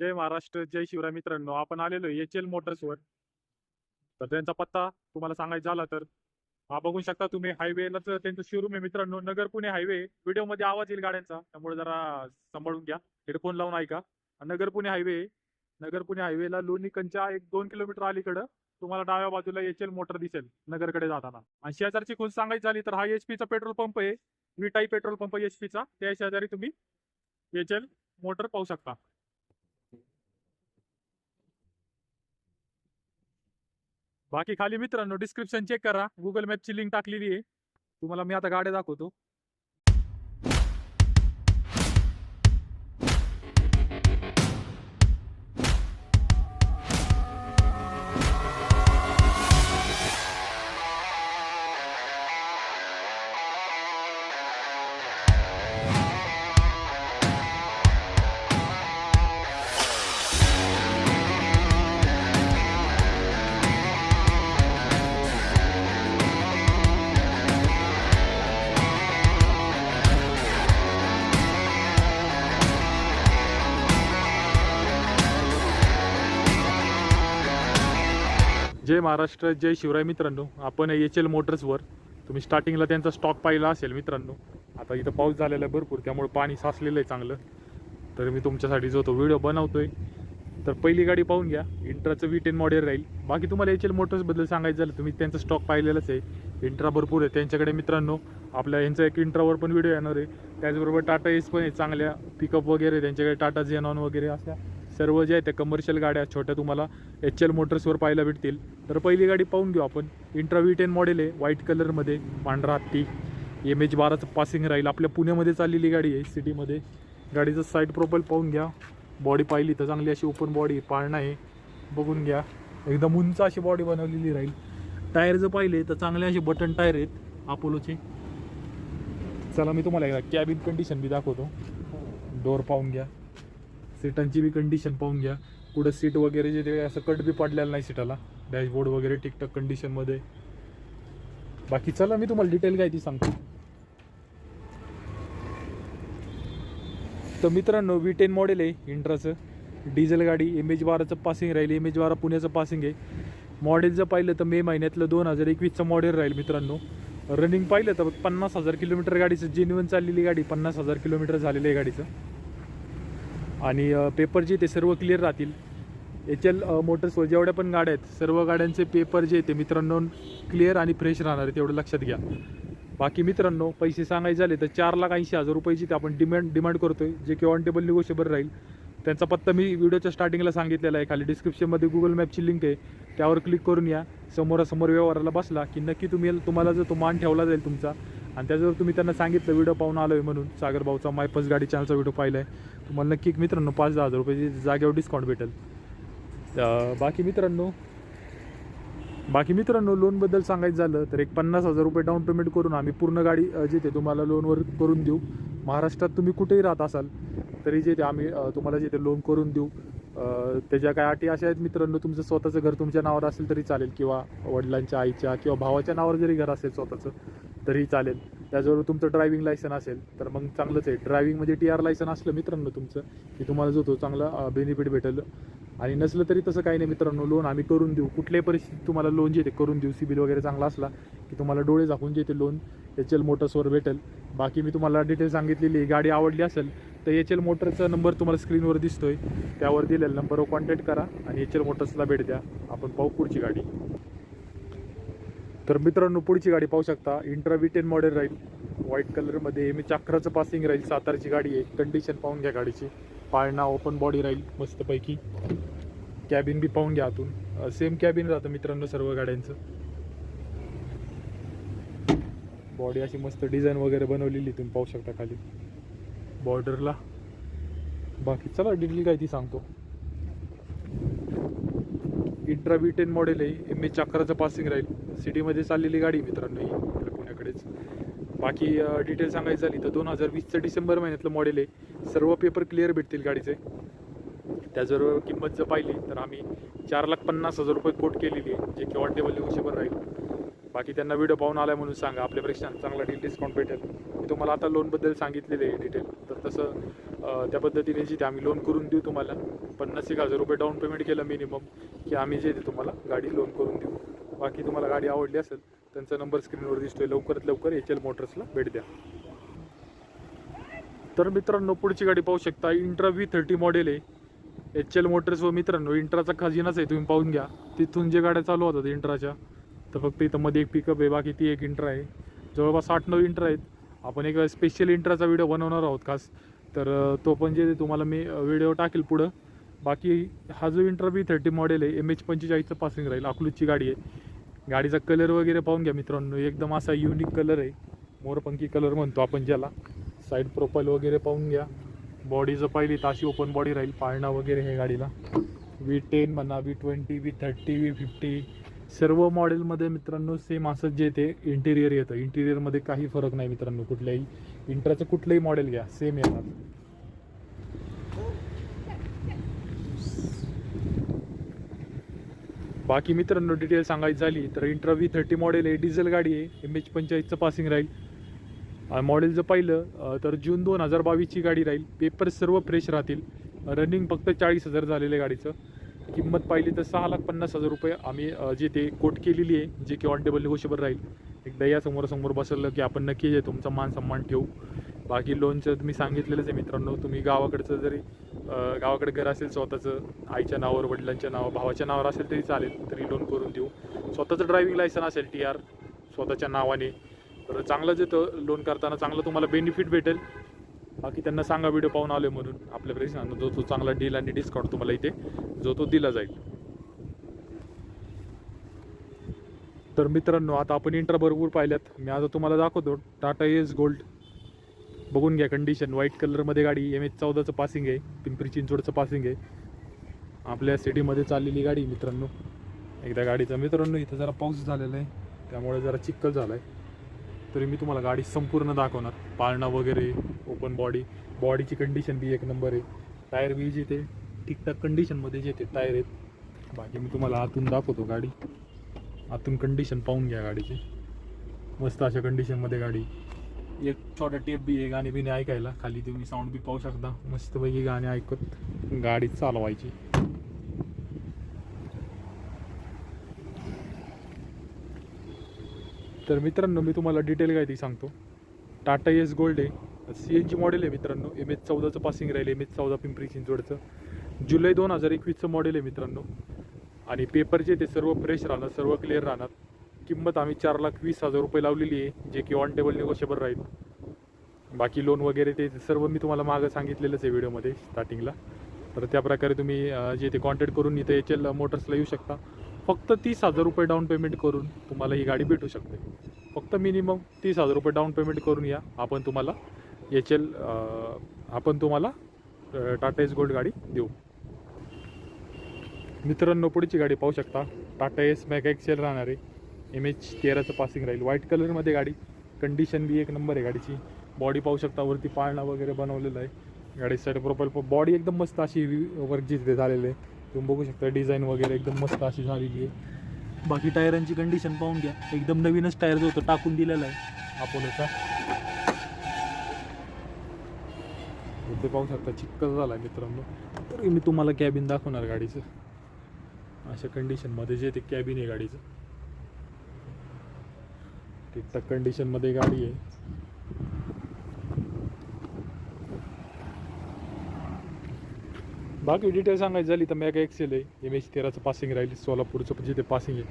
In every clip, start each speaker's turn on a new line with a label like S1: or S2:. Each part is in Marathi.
S1: जय महाराष्ट्र जय शिवराय मित्रांनो. आपण आलेलो एच एल मोटर्सवर तर त्यांचा पत्ता तुम्हाला सांगायचा झाला तर हा बघू शकता तुम्ही हायवेलाच त्यांचं शोरूम आहे मित्रांनो. नगर पुणे हायवे व्हिडिओमध्ये आवाज येईल गाड्यांचा. त्यामुळे जरा सांभाळून घ्या. हेडफोन लावून ऐका. नगर पुणे हायवे नगर पुणे हायवेला लोणीकंच्या एक दोन किलोमीटर अलीकडं तुम्हाला डाव्या बाजूला एच एल मोटर दिसेल नगरकडे जाताना. आणि शेजारची खून सांगायची झाली तर हा एच पीचा पेट्रोल पंप आहे. V type petrol pump H पीचा त्या शेजारी तुम्ही एच एल मोटर पाहू शकता. बाकी खाली मित्रांनो डिस्क्रिप्शन चेक करा. गुगल मॅपची लिंक टाकलेली आहे. तुम्हाला मी आता गाड्या दाखवतो. जय महाराष्ट्र जय शिवराय मित्रांनो. आपण एच एल मोटर्सवर तुम्ही स्टार्टिंगला त्यांचा स्टॉक पाहिला असेल मित्रांनो. आता इथं पाऊस झालेला आहे भरपूर त्यामुळे पाणी साचलेलं आहे चांगलं. तर मी तुमच्यासाठी जो तो व्हिडिओ बनवतोय तर पहिली गाडी पाहून घ्या. इंट्राचं व्ही टेन मॉडेल राहील. बाकी तुम्हाला एच एल मोटर्सबद्दल सांगायचं झालं तुम्ही त्यांचा स्टॉक पाहिलेलाच आहे. इंट्रा भरपूर आहे. त्यांच्याकडे मित्रांनो आपल्या यांचा एक इंट्रावर पण व्हिडिओ येणार आहे. त्याचबरोबर टाटा एस पण आहे चांगल्या पिकअप वगैरे त्यांच्याकडे टाटा झेनॉन वगैरे अशा सर्व जे आहे त्या कमर्शियल गाड्या छोट्या तुम्हाला एच एल मोटर्सवर पाहायला भेटतील. तर पहिली गाडी पाहून घेऊ आपण. इंट्रा व्ही टेन मॉडेल आहे व्हाईट कलरमध्ये पांढरा हत्ती. एम एच बाराचं पासिंग राहील. आपल्या पुण्यामध्ये चाललेली गाडी आहे सिटीमध्ये. गाडीचं साईड प्रोफाईल पाहून घ्या. बॉडी पाहिली तर चांगली अशी ओपन बॉडी पाळणं आहे. बघून घ्या. एकदम उंच अशी बॉडी बनवलेली राहील. टायर जर पाहिले तर चांगले असे बटन टायर आहेत अपोलोचे चला मी तुम्हाला एकदा कॅबिन कंडिशन बी दाखवतो. डोर पाहून घ्या. सीटांची बी कंडिशन पाहून घ्या. कुठं सीट वगैरे जे ते असं कट बी पडलेलं नाही सीटाला. डॅशबोर्ड वगैरे टिकटक कंडिशनमध्ये बाकी चला मी तुम्हाला डिटेल काय ती सांगतो. तर मित्रांनो व्ही टेन मॉडेल आहे इंट्राचं. डिझेल गाडी एम एच बाराचं पासिंग राहील. एम एच बारा पुण्याचं पासिंग आहे. मॉडेल जर पाहिलं तर मे महिन्यातलं दोन हजार एकवीसचं मॉडेल राहील मित्रांनो. रनिंग पाहिलं तर पन्नास हजार किलोमीटर गाडीचं. जेन्युअन चाललेली गाडी पन्नास हजार किलोमीटर झालेलं आहे गाडीचं. आणि पेपर जे ते सर्व क्लिअर राहतील. एच एल मोटर्सवर जेवढ्या पण गाड्या आहेत सर्व गाड्यांचे पेपर जे ते मित्रांनो क्लिअर आणि फ्रेश राहणार आहे तेवढं लक्षात घ्या. बाकी मित्रांनो पैसे सांगायचे झाले तर चार लाख ऐंशी हजार रुपयाची ते आपण डिमांड डिमांड करतो आहे जे की ऑन टेबल निगोशिएबल राहील त्यांचा पत्ता मी व्हिडिओच्या स्टार्टिंगला सांगितलेला आहे खाली डिस्क्रिप्शनमध्ये गुगल मॅपची लिंक आहे त्यावर क्लिक करून या. समोरासमोर व्यवहाराला बसला की नक्की तुम्ही तुम्हाला जर तो मान ठेवला जाईल तुमचा आणि त्याच्यावर तुम्ही त्यांना सांगितलं व्हिडिओ पाहून आलो आहे म्हणून सागरभाऊचा मायपस गाडी चॅनलचा व्हिडिओ पाहिला आहे तुम्हाला नक्की मित्रांनो पाच दहा हजार रुपयाची जागेवर डिस्काउंट भेटेल. बाकी मित्रांनो बाकी मित्रांनो लोनबद्दल सांगायचं झालं तर एक पन्नास हजार रुपये डाऊन पेमेंट करून आम्ही पूर्ण गाडी जिथे जे ते तुम्हाला लोनवर करून देऊ महाराष्ट्रात तुम्ही कुठेही राहत असाल तरी जे ते आम्ही तुम्हाला जे ते लोन करून देऊ त्याच्या काय अटी अशा आहेत मित्रांनो तुमचं स्वतःचं घर तुमच्या नावावर असेल तरी चालेल किंवा वडिलांच्या आईच्या किंवा भावाच्या नावावर जरी घर असेल स्वतःचं तरीही चालेल. त्याचबरोबर तुमचं ड्रायव्हिंग लायसन असेल तर मग चांगलंच आहे. ड्रायव्हिंग म्हणजे टी आर लायसन असलं मित्रांनो तुमचं की तुम्हाला जो तो चांगला बेनिफिट भेटेल. आणि नसलं तरी तसं काही नाही मित्रांनो लोन आम्ही करून देऊ. कुठल्याही परिस्थितीत तुम्हाला लोन जे ते करून देऊ. सिबिल वगैरे चांगला असला की तुम्हाला डोळे झाकून जे ते लोन एच एल मोटर्सवर भेटेल. बाकी मी तुम्हाला डिटेल सांगितलेली गाडी आवडली असेल तर एच एल मोटरचा नंबर तुम्हाला स्क्रीनवर दिसतोय. त्यावर दिलेला नंबरवर कॉन्टॅक्ट करा आणि एच एल मोटर्सला भेट द्या. आपण पाहू पुढची गाडी. तर मित्रांनो पुढची गाडी पाहू शकता. इंट्रा टेन मॉडेल राहील. व्हाईट कलरमध्ये मी चाक्राचं पासिंग राहील. सातारची गाडी आहे. कंडिशन पाहून घ्या गाडीची. पाळणा ओपन बॉडी राहील मस्तपैकी. कॅबिन बी पाहून घ्या आतून. सेम कॅबिन राहतं मित्रांनो सर्व गाड्यांचं. बॉडी अशी मस्त डिझाईन वगैरे बनवलेली तुम्ही पाहू शकता खाली. बॉर्डरला बाकी चला डिटेल काय ती सांगतो. इंट्रा व्ही टेन मॉडेल आहे. एम ए अकराचं पासिंग राहील. सिटीमध्ये चाललेली गाडी मित्रांनो ही आपल्या पुण्याकडेच. बाकी डिटेल सांगायचं झाली तर दोन हजार वीसचं डिसेंबर महिन्यातलं मॉडेल आहे. सर्व पेपर क्लिअर भेटतील गाडीचे. त्याचबरोबर किंमत जर पाहिली तर आम्ही चार लाख पन्नास हजार रुपये कोट केलेली आहे जे की ऑन टेबल राहील. बाकी त्यांना व्हिडिओ पाहून आला म्हणून सांगा. आपल्या आपल्यापेक्षा चांगला डील डिस्काउंट भेटेल. मी तुम्हाला आता लोनबद्दल सांगितलेले आहे डिटेल तर तसं त्या पद्धतीने जिथे ते आम्ही लोन करून देऊ तुम्हाला. पन्नास एक हजार रुपये डाऊन पेमेंट केलं मिनिमम की आम्ही जे ते तुम्हाला गाडी लोन करून देऊ. बाकी तुम्हाला गाडी आवडली असेल त्यांचा नंबर स्क्रीनवर दिसतोय. लवकरात लवकर एच एल मोटर्सला भेट द्या. तर मित्रांनो पुढची गाडी पाहू शकता. इंट्रा व्ही थर्टी मॉडेल आहे. एच एल मोटर्स व मित्रांनो इंट्राचा खजिनाच आहे तुम्ही पाहून घ्या. तिथून जे गाड्या चालू होतात इंट्राच्या तर फक्त इथं मध्ये एक पिकअप आहे बाकी ती एक इंट्रा आहे. जवळपास आठ नऊ इंट्रा आहेत. आपण एक स्पेशल इंट्राचा व्हिडिओ बनवणार आहोत खास. तर तो पण जे तुम्हाला मी व्हिडिओ टाकेल पुढं. बाकी हा जो इंट्रा बी थर्टी मॉडेल आहे एम एच पंचेचाळीसचं पासिंग राहील अकलूजची गाडी आहे. गाडीचा कलर वगैरे पाहून घ्या मित्रांनो एकदम असा युनिक कलर आहे. मोरपंखी कलर म्हणतो आपण ज्याला. साईड प्रोफाईल वगैरे पाहून घ्या. बॉडीचं तर अशी ओपन बॉडी राहील पाळणा वगैरे हे गाडीला. वी टेन म्हणा V twenty V thirty V fifty सर्व मॉडेलमध्ये मित्रांनो सेम असं जे ते इंटिरियर येतं. इंटिरियरमध्ये काही फरक नाही मित्रांनो कुठल्याही. इंट्राचं कुठलंही मॉडेल घ्या सेम येणार. बाकी मित्रांनो डिटेल सांगायची झाली तर इंट्रा व्ही थर्टी मॉडेल आहे डिझेल गाडी आहे एम एच पंचायतचं पासिंग राहील. मॉडेल जर पाहिलं तर जून दोन हजार बावीसची गाडी राहील. पेपर सर्व फ्रेश राहतील. रनिंग फक्त चाळीस हजार झालेलं आहे गाडीचं. किंमत पाहिली तर सहा लाख पन्नास हजार रुपये आम्ही जे ते कोट केलेली आहे जे की ऑन टेबल निगोशिएबल राहील. एकदा या समोरासमोर बसवलं की आपण नक्की जे तुमचा मान सन्मान ठेवू. बाकी लोनचं तुम्ही सांगितलेलंच आहे मित्रांनो. तुम्ही गावाकडचं जरी गावाकडे घर असेल स्वतःचं आईच्या नावावर वडिलांच्या नावावर भावाच्या नावावर असेल तरी चालेल तरी लोन करून देऊ. स्वतःचं ड्रायव्हिंग लायसन असेल टी आर स्वतःच्या नावाने. तर चांगलं जे लोन करताना चांगलं तुम्हाला बेनिफिट भेटेल. बाकी त्यांना सांगा व्हिडिओ पाहून आले म्हणून. आपल्या प्रेक्षकांना जो तो चांगला डील आणि डिस्काउंट तुम्हाला इथे जो तो दिला जाईल. तर मित्रांनो आता आपण इंटर भरपूर पाहिल्यात. मी आता तुम्हाला दाखवतो टाटा एस गोल्ड बघून घ्या कंडिशन व्हाईट कलरमध्ये गाडी एम एच चौदाचं पासिंग आहे. पिंपरी चिंचवडचं पासिंग आहे. आपल्या सिटीमध्ये चाललेली गाडी मित्रांनो. एकदा गाडीचा मित्रांनो इथं जरा पाऊस झालेला आहे. त्यामुळे जरा चिक्कल झाला आहे तरी मी तुम्हाला गाडी संपूर्ण दाखवणार. पाळणा वगैरे ओपन बॉडी बॉडीची कंडिशन बी एक नंबर आहे. टायर बी जे ते ठीकठाक कंडिशनमध्ये जे ते टायर आहेत. बाकी मी तुम्हाला आतून दाखवतो गाडी. आतून कंडिशन पाहून घ्या गाडीची. मस्त अशा कंडिशनमध्ये गाडी. एक छोटा टेप बी आहे गाणी बिणी ऐकायला. खाली तुम्ही साऊंड बी पाहू शकता. मस्तपैकी गाणी ऐकत गाडी चालवायची. तर मित्रांनो मी तुम्हाला डिटेल काय ती सांगतो. टाटा एस गोल्ड आहे सी एन जी मॉडेल आहे मित्रांनो. एम एच चौदाचं पासिंग राहील एम एच चौदा पिंपरी चिंचवडचं. जुलै दोन हजार एकवीसचं मॉडेल आहे मित्रांनो. आणि पेपर जे ते सर्व फ्रेश राहणार सर्व क्लिअर राहणार. किंमत आम्ही चार लाख वीस हजार रुपये लावलेली आहे जे की ऑन टेबल निगोशिएबल राहील. बाकी लोन वगैरे ते सर्व मी तुम्हाला मागं सांगितलेलंच आहे व्हिडिओमध्ये स्टार्टिंगला तर त्या प्रकारे तुम्ही जे ते कॉन्टॅक्ट करून इथे एच एल मोटर्सला येऊ शकता. फक्त तीस हजार रुपये डाऊन पेमेंट करून तुम्हाला ही गाडी भेटू शकते. फक्त मिनिमम तीस हजार रुपये डाऊन पेमेंट करून या. आपण तुम्हाला एच एल आपण तुम्हाला टाटा एस गोल्ड गाडी देऊ. मित्रांनो पुढची गाडी पाहू शकता. टाटा एस मॅक एक्सेल राहणार आहे. एम एच तेराचं पासिंग राहील. व्हाईट कलरमध्ये गाडी. कंडिशन बी एक नंबर आहे गाडीची. बॉडी पाहू शकता वरती पाळणा वगैरे बनवलेलं आहे. गाडी साईड प्रोफाईल बॉडी एकदम मस्त अशी वर्क जी झालेलं आहे. तुम्ही बघू शकता डिझाईन वगैरे एकदम मस्त अशी झालेली आहे. बाकी टायरांची कंडिशन पाहून घ्या. एकदम नवीनच टायर जो होतं टाकून दिलेला आहे. अपोलोचा. इथे पाहू शकता चिक्कल झाला आहे मित्रांनो. तर मी तुम्हाला कॅबिन दाखवणार गाडीचं. अशा कंडिशनमध्ये जे ते कॅबिन आहे गाडीचं. ठीकठाक कंडिशनमध्ये गाडी आहे. बाकी डिटेल सांगायची झाली तर मॅगा एक्सेल आहे. एम एच तेराचं पासिंग राहील सोलापूरचं जिथे पासिंग आहे.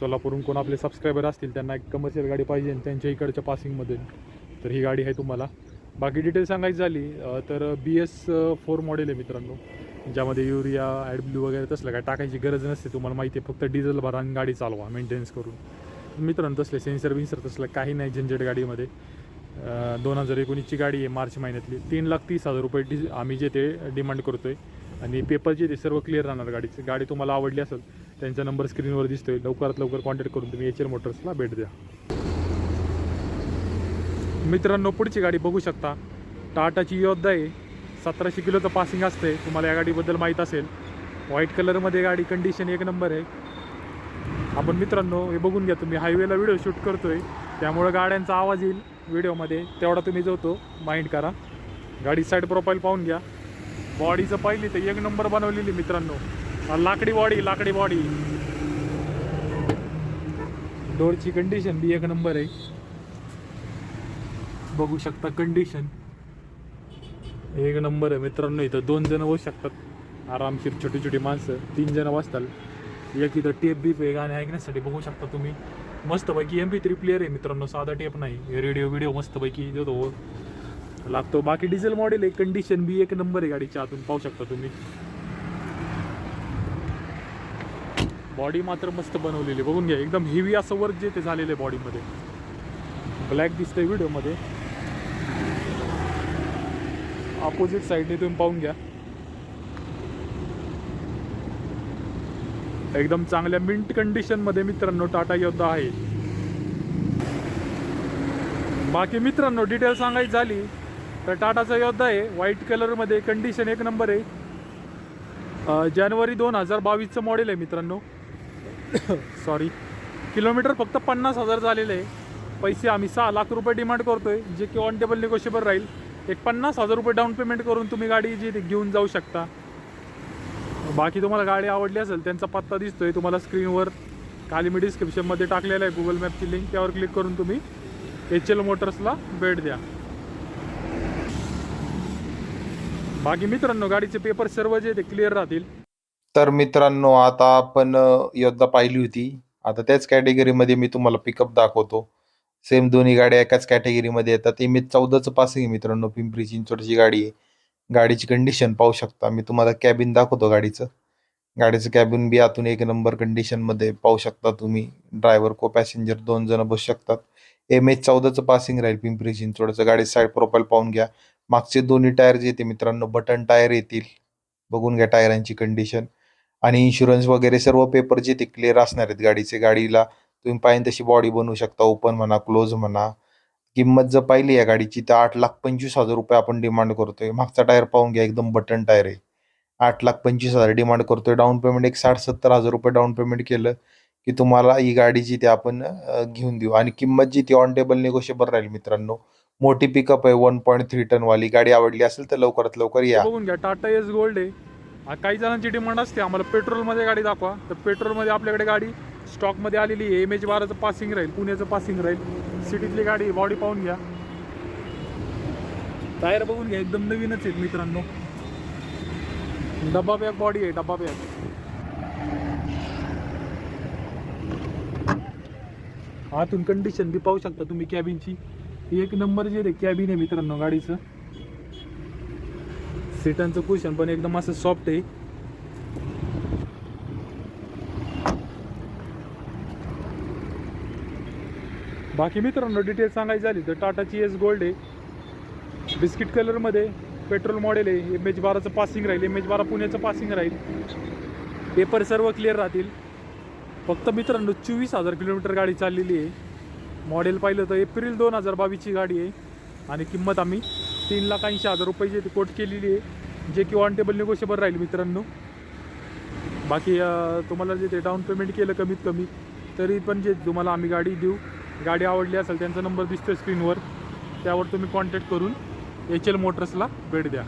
S1: सोलापूरहून कोण आपले सबस्क्रायबर असतील त्यांना एक कमर्शियल गाडी पाहिजे आणि त्यांच्या इकडच्या पासिंगमध्ये तर ही गाडी आहे तुम्हाला. बाकी डिटेल सांगायची झाली तर बी एस फोर मॉडेल आहे मित्रांनो. ज्यामध्ये युरिया ॲडब्ल्यू वगैरे तसलं काय टाकायची गरज नसते. तुम्हाला माहिती आहे फक्त डिझेल भरा आणि गाडी चालवा मेंटेनन्स करून. मित्रांनो तसले सेन्सर विन्सर तसलं काही नाही झंझट गाडीमध्ये. दोन हजार एकोणीसची गाडी आहे मार्च महिन्यातली. तीन लाख तीस हजार रुपये डि आम्ही जे ते डिमांड करतो आहे आणि पेपर जे ते सर्व क्लिअर राहणार गाडीचे. गाडी तुम्हाला आवडली असेल त्यांचा नंबर स्क्रीनवर दिसतोय. लवकरात लवकर कॉन्टॅक्ट करून तुम्ही एच एल मोटर्सला भेट द्या. मित्रांनो पुढची गाडी बघू शकता. टाटाची योद्धा आहे. सतराशे किलोचं पासिंग असते तुम्हाला या गाडीबद्दल माहीत असेल. व्हाईट कलरमध्ये गाडी कंडिशन एक नंबर आहे. आपण मित्रांनो हे बघून घ्या तुम्ही. हायवेला व्हिडिओ शूट करतोय. त्यामुळं गाड्यांचा आवाज येईल व्हिडिओमध्ये तेवढा तुम्ही जो तो माइंड करा. गाडी साईड प्रोफाईल पाहून घ्या. बॉडीचं पाहिली तर एक नंबर बनवलेली मित्रांनो. लाकडी बॉडी लाकडी बॉडी डोरची कंडिशन बी एक नंबर आहे. बघू शकता कंडिशन एक नंबर आहे मित्रांनो इथं दोन जण बसू शकतात. आरामशीर छोटी छोटी माणसं तीन जण बसतात. एक इथं टेप बीप आहे गाणे ऐकण्यासाठी बघू शकता तुम्ही. मस्तपैकी एम पी थ्री प्लेअर आहे मित्रांनो साधा टेप नाही. रेडिओ व्हिडिओ मस्तपैकी देतो. लागतो. बाकी डिझेल मॉडेल आहे कंडिशन बी एक नंबर आहे गाडीच्या आतून पाहू शकता तुम्ही. बॉडी मात्र मस्त बनवलेली बघून घ्या एकदम हेवी असं वर्क जे ते झालेलं आहे बॉडीमध्ये ब्लॅक दिसतंय व्हिडिओमध्ये ऑपोजिट साईडने तुम्ही पाहून घ्या. एकदम चांगल्या मिंट कंडिशनमध्ये मित्रांनो टाटा योद्धा आहे. बाकी मित्रांनो डिटेल सांगायची झाली तर टाटाचा योद्धा आहे. व्हाईट कलरमध्ये कंडिशन एक नंबर आहे. जानेवारी दोन हजार बावीसचं मॉडेल आहे मित्रांनो. सॉरी किलोमीटर फक्त पन्नास हजार झालेलं आहे. पैसे आम्ही सहा लाख रुपये डिमांड करतो आहे जे की ऑन टेबल निगोशिएबल राहील. एक पन्नास हजार रुपये डाऊन पेमेंट करून तुम्ही गाडी जी घेऊन जाऊ शकता. बाकी तुम्हाला गाडी आवडली असेल त्यांचा पत्ता दिसतोय. तुम्हाला स्क्रीनवर खाली मी डिस्क्रिप्शनमध्ये टाकलेला आहे गुगल मॅपची लिंक त्यावर क्लिक करून तुम्ही एच एल मोटर्सला भेट द्या. बाकी मित्रांनो गाडीचे पेपर सर्व जे ते क्लिअर राहतील.
S2: तर मित्रांनो आता आपण योद्धा पाहिली होती. आता त्याच कॅटेगरीमध्ये मी तुम्हाला पिकअप दाखवतो. सेम दोन्ही गाड्या एकाच कॅटेगरीमध्ये येतात. ते मी चौदाचं पासिंग आहे मित्रांनो पिंपरी चिंचवडची गाडी आहे. गाडीची कंडिशन पाहू शकता. मी तुम्हाला कॅबिन दाखवतो गाडीचं. गाडीचं कॅबिन बी आतून एक नंबर कंडिशनमध्ये पाहू शकता तुम्ही. ड्रायव्हर को पॅसेंजर दोन जण बसू शकतात. एम एच चौदाचं पासिंग राहील पिंपरी चिंचवडचं गाडी साईड प्रोफाईल पाहून घ्या. मागचे दोन्ही टायर जे येते मित्रांनो बटन टायर येतील. बघून घ्या टायरांची कंडिशन आणि इन्शुरन्स वगैरे सर्व पेपर जे ते क्लिअर असणार आहेत गाडीचे. गाडीला तुम्ही पाहिजे तशी बॉडी बनवू शकता. ओपन म्हणा क्लोज म्हणा. किंमत जर पाहिली या गाडीची तर आठ लाख पंचवीस हजार रुपये आपण डिमांड करतोय. मागचा टायर पाहून घ्या एकदम बटन टायर आहे. आठ लाख पंचवीस हजार डिमांड करतोय. डाऊन पेमेंट एक साठ सत्तर हजार रुपये डाऊन पेमेंट केलं की तुम्हाला ही गाडी जी ती आपण घेऊन देऊ. आणि किंमत जी ती ऑन टेबल निगोशिएबल राहील मित्रांनो. मोठी पिकअप आहे वन पॉईंट थ्री टन वाली. गाडी आवडली असेल तर लवकरात लवकर या.
S1: बघून घ्या टाटा एस गोल्ड आहे. काही जणांची डिमांड असते. आम्हाला पेट्रोलमध्ये गाडी दाखवा. तर पेट्रोलमध्ये आपल्याकडे गाडी स्टॉकमध्ये आलेली आहे. एम एच बाराचं पासिंग राहील पुण्याचं पासिंग राहील. सिटीतली गाडी बॉडी पाहून घ्या. टायर बघून घ्या एकदम नवीनच आहेत मित्रांनो. डब्बा बॅग बॉडी आहे डब्बा बॅग आतून कंडिशन बी पाहू शकता तुम्ही कॅबिनची एक नंबर जे कॅबिन आहे मित्रांनो गाडीचं. सीटांचं कुशन पण एकदम असं सॉफ्ट आहे. बाकी मित्रांनो डिटेल सांगायची झाली तर टाटाची एस गोल्ड आहे. बिस्किट कलरमध्ये पेट्रोल मॉडेल आहे. एम एच बाराचं पासिंग राहील. एम एच बारा पुण्याचं पासिंग राहील. पेपर सर्व क्लिअर राहतील. फक्त मित्रांनो चोवीस हजार किलोमीटर गाडी चाललेली आहे. मॉडेल पाहिलं तर एप्रिल दोन हजार बावीसची गाडी आहे. आणि किंमत आम्ही तीन लाख ऐंशी हजार रुपयेची कोट केलेली आहे. जे की ऑन टेबल निगोशिएबल राहील मित्रांनो. बाकी तुम्हाला जे ते डाऊन पेमेंट केलं कमीत कमी तरी पण जे तुम्हाला आम्ही गाडी देऊ. गाडी आवडली असेल त्यांचा नंबर दिसतो स्क्रीनवर त्यावर तुम्ही कॉन्टॅक्ट करून एच एल मोटर्सला भेट द्या.